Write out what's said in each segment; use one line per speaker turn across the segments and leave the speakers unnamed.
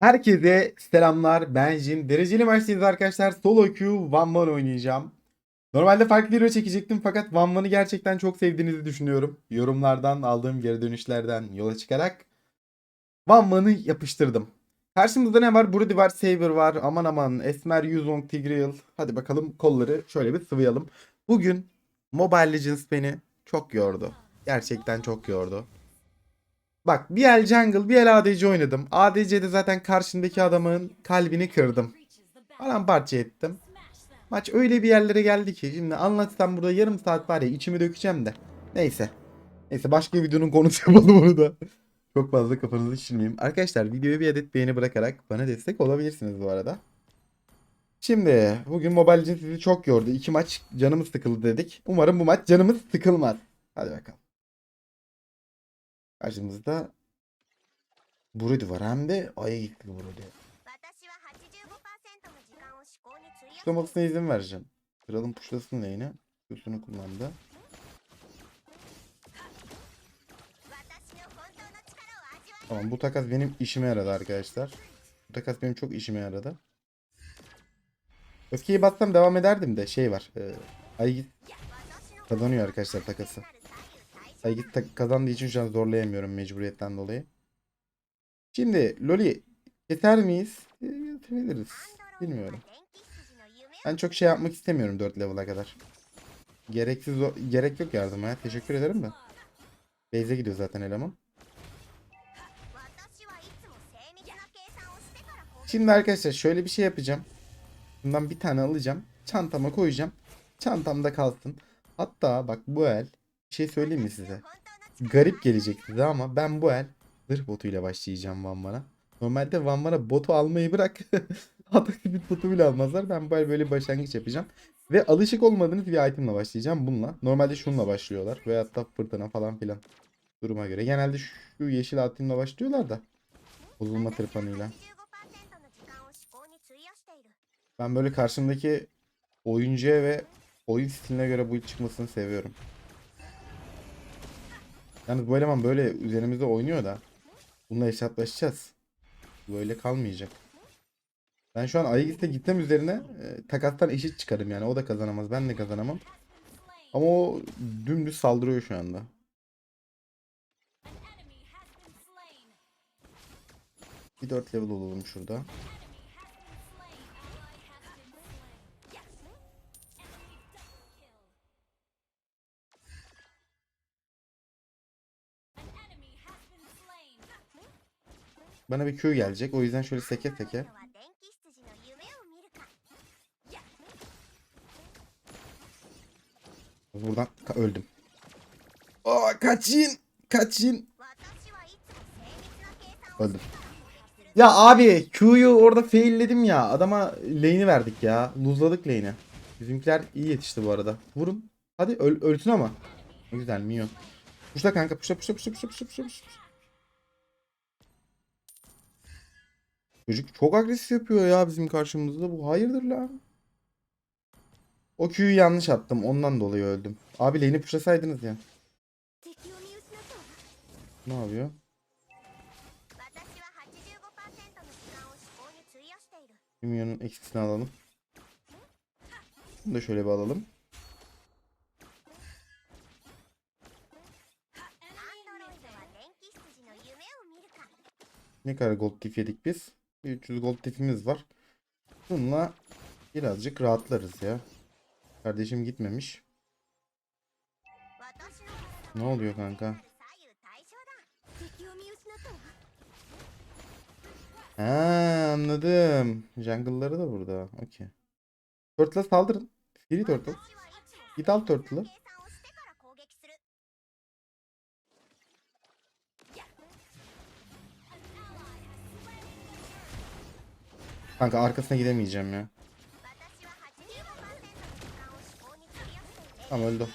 Herkese selamlar. Ben Jin. Dereceli maçtayız arkadaşlar. Solo Q One Man oynayacağım. Normalde farklı video çekecektim fakat One Man'ı gerçekten çok sevdiğinizi düşünüyorum. Yorumlardan aldığım geri dönüşlerden yola çıkarak One Man'ı yapıştırdım. Karşımızda ne var? Brody var, Saber var, aman aman, Esmer, Yuzong, Tigreal. Hadi bakalım kolları şöyle bir sıvayalım. Bugün Mobile Legends beni çok yordu. Gerçekten çok yordu. Bak bir el jungle bir el ADC oynadım. ADC'de zaten karşındaki adamın kalbini kırdım. Paramparça ettim. Maç öyle bir yerlere geldi ki şimdi anlatsam burada yarım saat var ya içimi dökeceğim de. Neyse. Neyse başka videonun konusu yapalım onu da. Çok fazla kafanızı şişirmeyeyim. Arkadaşlar videoya bir adet beğeni bırakarak bana destek olabilirsiniz bu arada. Şimdi bugün Mobile Legends sizi çok yordu. İki maç canımız sıkıldı dedik. Umarım bu maç canımız sıkılmaz. Hadi bakalım. Karşımızda Broody var hem de ay gitti
Broody.
Puşlamasına izin vereceğim. Kralın puşlasın lane'i. Kötünü kullandı. Tamam bu takas benim işime yaradı arkadaşlar. Bu takas benim çok işime yaradı. Öfkeyi bassam devam ederdim de şey var. E,
ay
kazanıyor arkadaşlar takası. Saygı kazandığı için şu an zorlayamıyorum mecburiyetten dolayı. Şimdi Loli yeter miyiz? Ee, yetebiliriz. Bilmiyorum. Ben çok şey yapmak istemiyorum 4 level'a kadar. Gereksiz gerek yok yardıma ya. Teşekkür ederim de. Base'e gidiyor zaten eleman. Şimdi arkadaşlar şöyle bir şey yapacağım. Bundan bir tane alacağım. Çantama koyacağım. Çantamda kalsın. Hatta bak bu el bir şey söyleyeyim mi size? Garip gelecek size ama ben bu el zırh botuyla başlayacağım Van Normalde Van botu almayı bırak. Atak bir botu bile almazlar. Ben bu el böyle başlangıç yapacağım. Ve alışık olmadığınız bir itemle başlayacağım bununla. Normalde şununla başlıyorlar. Ve hatta fırtına falan filan. Duruma göre. Genelde şu yeşil itemle başlıyorlar da. Bozulma tırpanıyla. Ben böyle karşımdaki oyuncuya ve oyun stiline göre bu çıkmasını seviyorum. Yalnız bu eleman böyle üzerimizde oynuyor da bununla hesaplaşacağız. Böyle kalmayacak. Ben şu an Aegis'te gitmem üzerine e, takastan eşit çıkarım yani. O da kazanamaz. Ben de kazanamam. Ama o dümdüz saldırıyor şu anda. Bir 4 level olalım şurada. Bana bir Q gelecek. O yüzden şöyle seke seke. Buradan öldüm. Aa, kaçın. Kaçın. Öldüm. Ya abi Q'yu orada failledim ya. Adama lane'i verdik ya. Luzladık lane'i. Bizimkiler iyi yetişti bu arada. Vurun. Hadi öl ölsün ama. Güzel Mio. Puşla kanka puşla puşla puşla puşla puşla puşla. Çocuk çok agresif yapıyor ya bizim karşımızda. Bu hayırdır lan? O Q'yu yanlış attım. Ondan dolayı öldüm. Abi lane'i pushlasaydınız ya. Ne yapıyor? Yumion'un eksisini alalım. Bunu da şöyle bir alalım. Ne kadar gold tip yedik biz? 300 gold tipimiz var. Bununla birazcık rahatlarız ya. Kardeşim gitmemiş. Ne oluyor kanka? Ha anladım. Jungle'ları da burada. Okey. Turtle'a saldırın. Free Turtle. Git al Turtle'ı. Kanka arkasına gidemeyeceğim ya. Tamam öldü.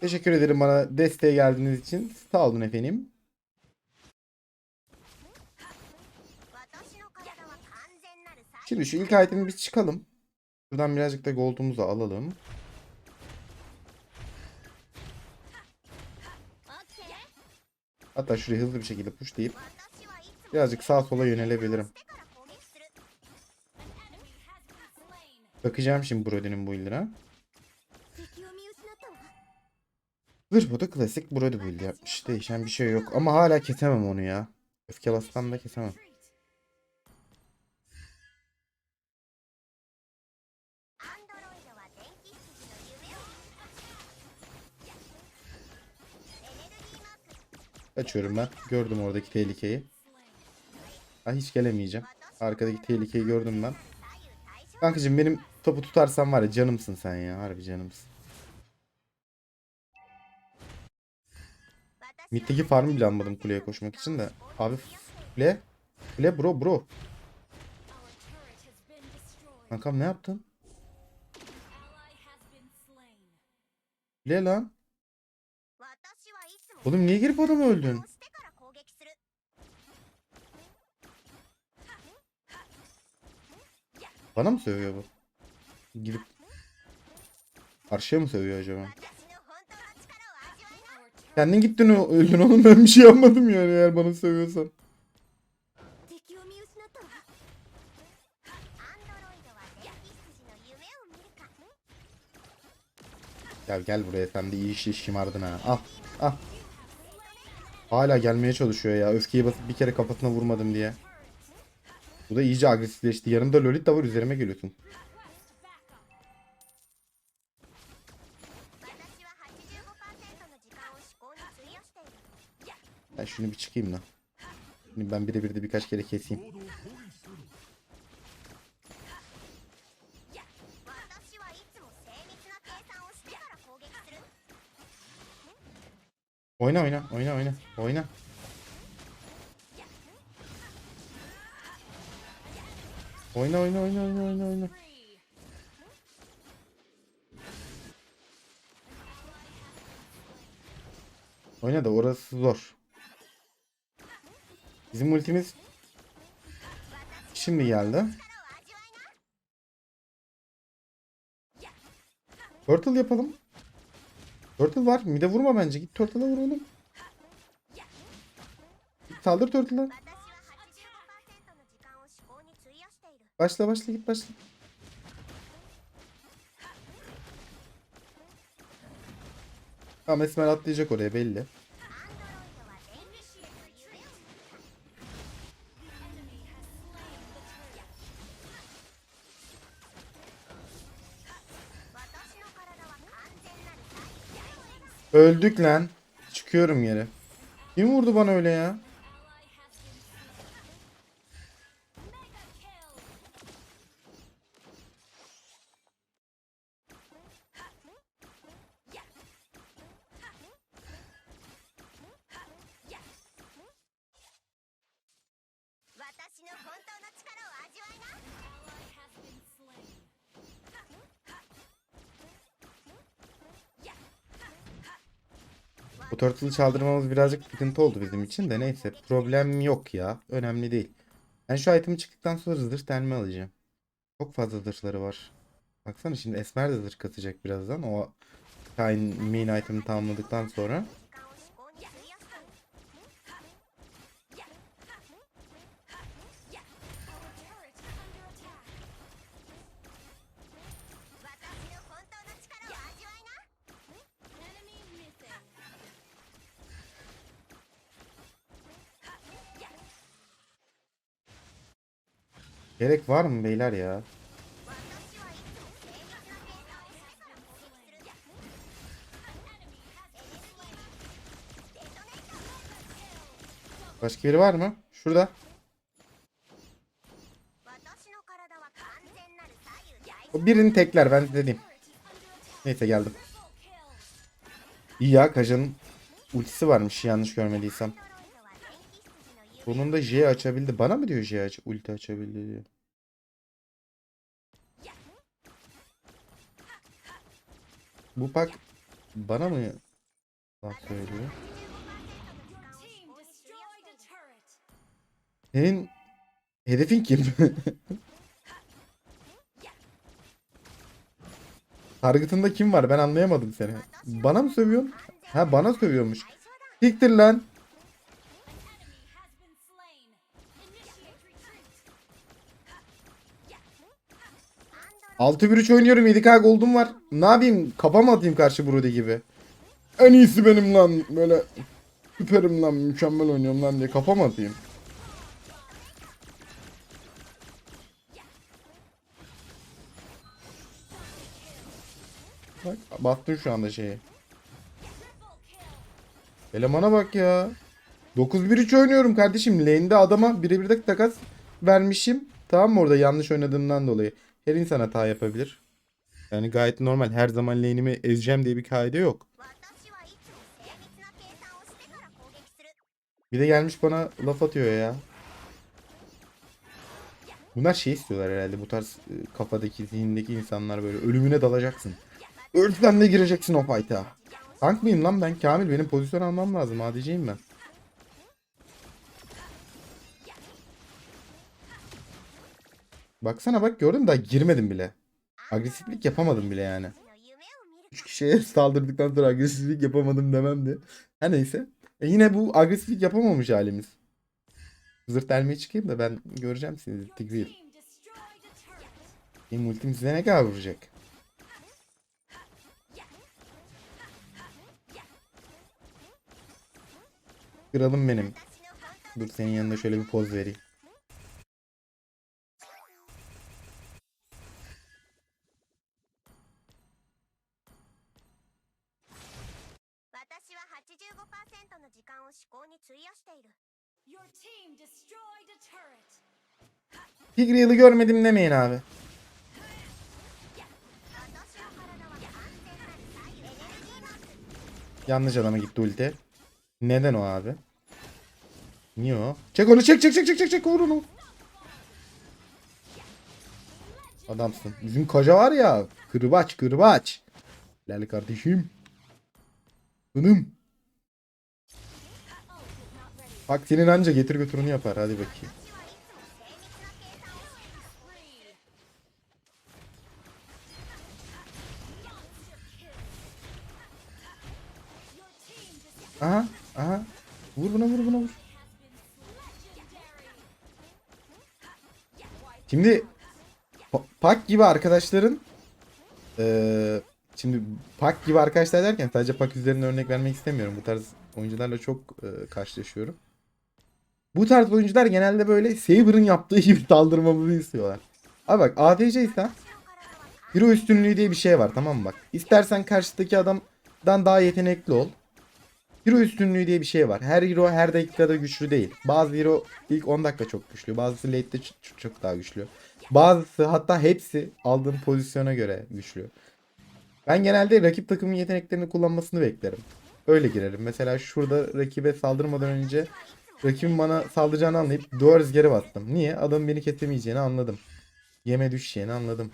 Teşekkür ederim bana desteğe geldiğiniz için. Sağ olun efendim. Şimdi şu ilk itemi biz çıkalım. Buradan birazcık da gold'umuzu alalım. Hatta şuraya hızlı bir şekilde
push deyip
birazcık sağa sola yönelebilirim. Bakacağım şimdi Brody'nin bu build'ine.
Vır
bu da klasik Brody build yapmış. Değişen bir şey yok. Ama hala kesemem onu ya. Öfke bassam da kesemem. Kaçıyorum ben. Gördüm oradaki tehlikeyi. Ha, hiç gelemeyeceğim. Arkadaki tehlikeyi gördüm ben. Kankacım benim topu tutarsan var ya canımsın sen ya. Harbi canımsın. Mid'deki farmı bile almadım kuleye koşmak için de. Abi kule. Kule bro bro. Kankam ne yaptın? Kule lan. Oğlum niye girip adamı öldün? Bana mı sövüyor bu? Gidip karşıya mı sövüyor acaba? Kendin gittin öldün oğlum ben bir şey yapmadım yani eğer bana sövüyorsan. Gel gel buraya sen de iyi iş iş şımardın ha. Ah ah. Hala gelmeye çalışıyor ya öfkeyi basıp bir kere kafasına vurmadım diye. Bu da iyice agresifleşti. Yanımda Lolita var üzerime geliyorsun. Ben şunu bir çıkayım da. Şimdi ben birebir de birkaç kere keseyim. Oyna oyna oyna oyna oyna. Oyna oyna oyna oyna oyna oyna. Oyna da orası zor. Bizim ultimiz şimdi geldi. Turtle yapalım. Turtle var. Mide vurma bence. Git Turtle'a vur. Saldır Turtle'a. Başla başla git başla. Tamam Esmer atlayacak oraya belli. Öldük lan. Çıkıyorum yere. Kim vurdu bana öyle ya? Bu Turtle'ı çaldırmamız birazcık sıkıntı oldu bizim için de neyse. Problem yok ya. Önemli değil. Ben şu itemi çıktıktan sonra zırh delme alacağım. Çok fazla zırhları var. Baksana şimdi Esmer de zırh katacak birazdan. O Kain main item'i tamamladıktan sonra. Gerek var mı beyler ya? Başka biri var mı? Şurada. O birini tekler ben dediğim. Neyse geldim. İyi ya Kaja'nın ultisi varmış yanlış görmediysem. Sonunda J açabildi. Bana mı diyor J aç ulti açabildi diyor. Bu pak bana mı laf söylüyor? Senin hedefin kim? Target'ında kim var? Ben anlayamadım seni. Bana mı sövüyorsun? Ha bana sövüyormuş. Siktir lan. 6-1-3 oynuyorum 7k gold'um var. Ne yapayım? Kafa mı atayım karşı Brody gibi? En iyisi benim lan. Böyle süperim lan. Mükemmel oynuyorum lan diye kafa mı atayım? Bak battın şu anda şeye. Elemana bak ya. 9-1-3 oynuyorum kardeşim. Lane'de adama birebir de takas vermişim. Tamam mı orada yanlış oynadığımdan dolayı. Her insan hata yapabilir. Yani gayet normal. Her zaman lane'imi ezeceğim diye bir kaide yok. Bir de gelmiş bana laf atıyor ya. Bunlar şey istiyorlar herhalde bu tarz e, kafadaki zihindeki insanlar böyle ölümüne dalacaksın. Ölsen de gireceksin o fight'a. Tank mıyım lan ben Kamil benim pozisyon almam lazım ADC'yim ben. Baksana bak gördün daha girmedim bile. Agresiflik yapamadım bile yani. 3 kişiye saldırdıktan sonra agresiflik yapamadım demem de. Her neyse. E yine bu agresiflik yapamamış halimiz. Zırt delmeye çıkayım da ben göreceğim sizi Tigreal. Benim ultim size ne kadar vuracak? Kralım benim. Dur senin yanında şöyle bir poz vereyim.
15%の時間を思考に費やしている。
Your
görmedim demeyin abi. Yanlış adama gitti ulti. Neden o abi? Niye o? Çek onu çek çek çek çek çek çek vur onu. Adamsın. Bizim koca var ya. Kırbaç kırbaç. Lale kardeşim. Bunun. Vaktinin anca getir götürünü yapar. Hadi bakayım. Aha, aha. Vur buna vur buna vur. Şimdi Pak gibi arkadaşların ee, şimdi Pak gibi arkadaşlar derken sadece Pak üzerine örnek vermek istemiyorum. Bu tarz oyuncularla çok e, karşılaşıyorum. Bu tarz oyuncular genelde böyle Saber'ın yaptığı gibi saldırmamızı istiyorlar. Abi bak ADC ise Hero üstünlüğü diye bir şey var tamam mı bak. İstersen karşıdaki adamdan daha yetenekli ol. Hero üstünlüğü diye bir şey var. Her hero her dakikada güçlü değil. Bazı hero ilk 10 dakika çok güçlü. Bazısı late'de çok daha güçlü. Bazısı hatta hepsi aldığın pozisyona göre güçlü. Ben genelde rakip takımın yeteneklerini kullanmasını beklerim. Öyle girerim. Mesela şurada rakibe saldırmadan önce rakibin bana saldıracağını anlayıp duvar rüzgarı bastım. Niye? Adamın beni kesemeyeceğini anladım. Yeme düşeceğini anladım.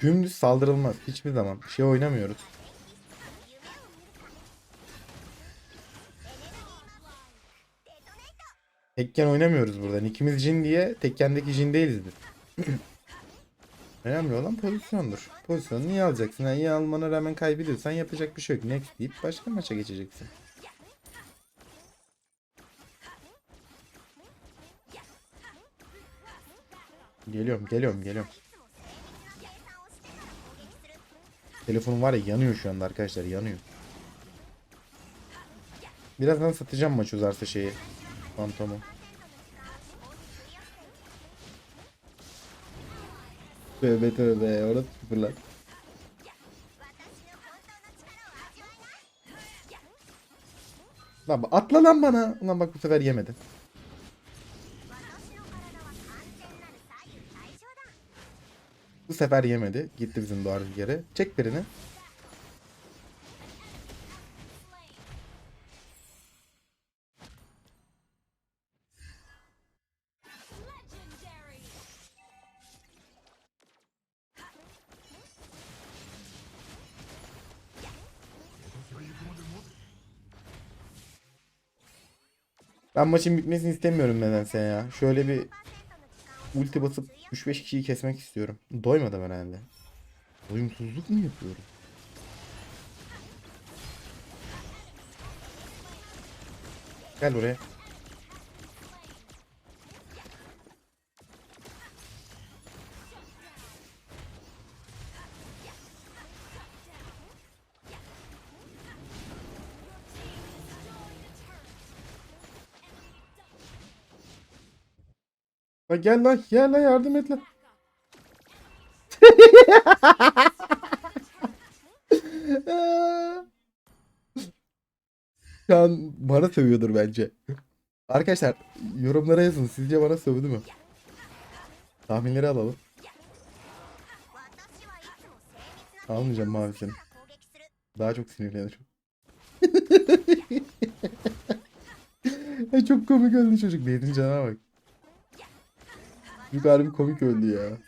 Dümdüz saldırılmaz. Hiçbir zaman. Şey oynamıyoruz. Tekken oynamıyoruz buradan. İkimiz Jin diye Tekken'deki Jin değiliz. Önemli olan pozisyondur. Pozisyonu iyi alacaksın. Yani iyi almana rağmen kaybediyorsan yapacak bir şey yok. Next deyip başka maça geçeceksin. Geliyorum geliyorum geliyorum. Telefonum var ya yanıyor şu anda arkadaşlar yanıyor. Birazdan satacağım maç uzarsa şeyi. Fantomu. Tövbe tövbe orada
küfürler.
Lan atla lan bana. Lan bak bu sefer yemedi. Bu sefer yemedi. Gitti bizim duvar bir yere. Çek birini. Ben maçın bitmesini istemiyorum nedense ya. Şöyle bir ulti basıp 3-5 kişiyi kesmek istiyorum. Doymadım herhalde. Doyumsuzluk mu yapıyorum? Gel oraya. Ha gel lan gel lan yardım et lan. Şu an bana sövüyordur bence. Arkadaşlar yorumlara yazın sizce bana sövdü mü? Tahminleri alalım. Almayacağım mavisini. Daha çok sinirlenir. çok komik öldü çocuk. Beğendin canına bak. Çocuk harbi komik öldü ya.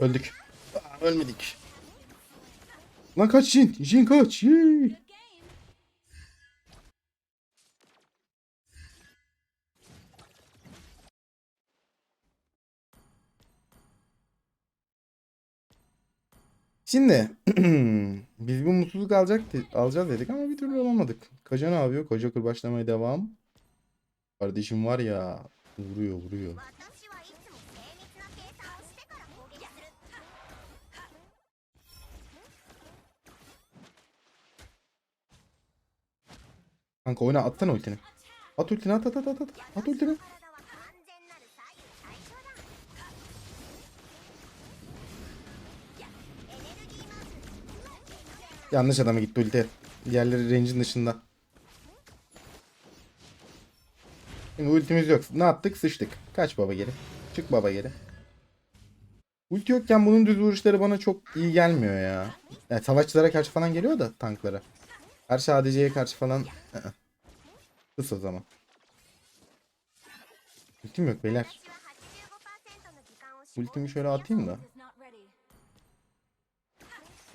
Öldük. Aa, ölmedik. Lan kaç Jin. Jin kaç. Yee. Şimdi biz bu mutsuzluk alacak alacağız dedik ama bir türlü olamadık. Koca ne yapıyor? Koca kırbaçlamaya devam. Kardeşim var ya vuruyor vuruyor. Kanka oyna attan ultini. At ultini at at at at at. At ultini. Yanlış adama gitti ulti. Diğerleri range'in dışında. Şimdi ultimiz yok. Ne yaptık? Sıçtık. Kaç baba geri. Çık baba geri. Ulti yokken bunun düz vuruşları bana çok iyi gelmiyor ya. Yani savaşçılara karşı falan geliyor da tanklara. Karşı şey ADC'ye karşı falan. Kıs o zaman. Ultim yok beyler. Ultimi şöyle atayım da.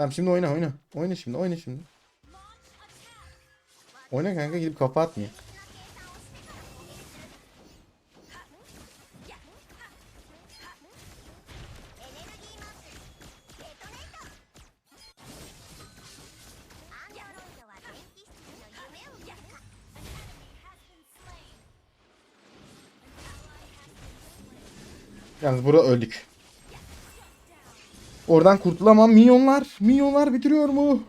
Tamam şimdi oyna oyna. Oyna şimdi oyna şimdi. Oyna kanka gidip kafa
atmıyor.
Yalnız burada öldük. Oradan kurtulamam. Minyonlar. Minyonlar bitiriyor mu?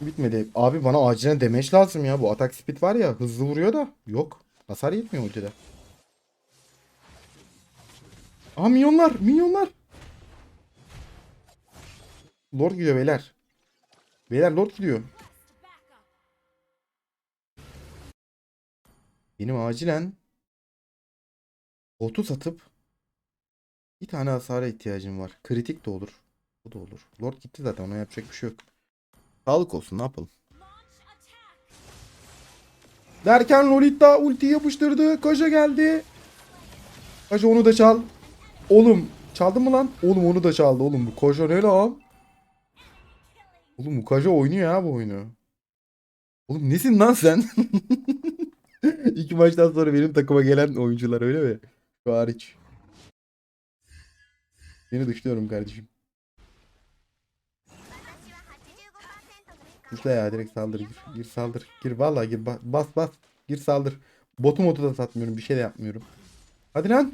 Bitmedi. Abi bana acilen demeç lazım ya. Bu atak speed var ya hızlı vuruyor da. Yok. Hasar yetmiyor ultide. Aa minyonlar. Minyonlar. Lord gidiyor beyler. Beyler Lord gidiyor. Benim acilen botu satıp bir tane hasara ihtiyacım var. Kritik de olur. Bu da olur. Lord gitti zaten ona yapacak bir şey yok. Sağlık olsun ne yapalım. Derken Lolita ulti yapıştırdı. Kaja geldi. Kaja onu da çal. Oğlum çaldı mı lan? Oğlum onu da çaldı oğlum. Bu Kaja ne lan? Oğlum bu Kaja oynuyor ya bu oyunu. Oğlum nesin lan sen? İki maçtan sonra benim takıma gelen oyuncular öyle mi? Şu hariç. Seni dışlıyorum kardeşim. Dışla ya direkt saldır gir. Gir saldır. Gir vallahi gir bas bas. Gir saldır. Botu motu da satmıyorum bir şey de yapmıyorum. Hadi lan.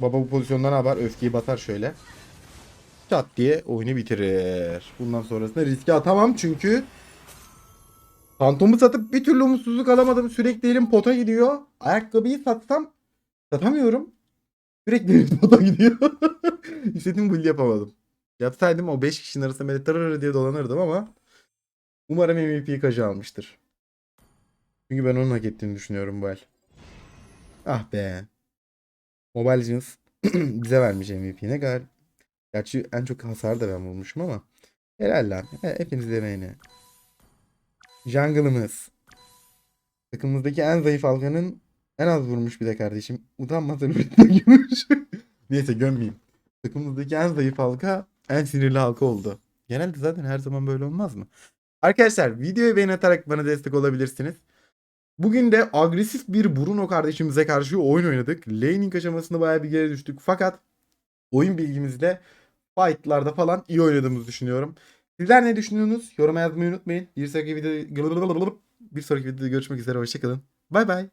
Baba bu pozisyonda ne yapar? Öfkeyi batar şöyle. Çat diye oyunu bitirir. Bundan sonrasında riske atamam çünkü Fantomu satıp bir türlü umutsuzluk alamadım. Sürekli elim pota gidiyor. Ayakkabıyı satsam satamıyorum. Sürekli elim pota gidiyor. İstediğim build yapamadım. Yapsaydım o 5 kişinin arasında böyle tırırır diye dolanırdım ama umarım MVP kacı almıştır. Çünkü ben onun hak ettiğini düşünüyorum bu el. Ah be. Mobile Legends bize vermiş MVP'ne gal. Gerçi en çok hasar da ben vurmuşum ama. Helal lan. He, hepiniz emeğine. Jungle'ımız. Takımımızdaki en zayıf halkanın en az vurmuş bir de kardeşim. Utanmadan üretme gümüş. Neyse gömmeyeyim. Takımımızdaki en zayıf halka en sinirli halka oldu. Genelde zaten her zaman böyle olmaz mı? Arkadaşlar videoyu beğen atarak bana destek olabilirsiniz. Bugün de agresif bir Bruno kardeşimize karşı oyun oynadık. Laning aşamasında bayağı bir geri düştük. Fakat oyun bilgimizle fightlarda falan iyi oynadığımızı düşünüyorum. Sizler ne düşünüyorsunuz? Yoruma yazmayı unutmayın. Bir sonraki videoda, bir sonraki videoda görüşmek üzere. Hoşçakalın. Bay bay.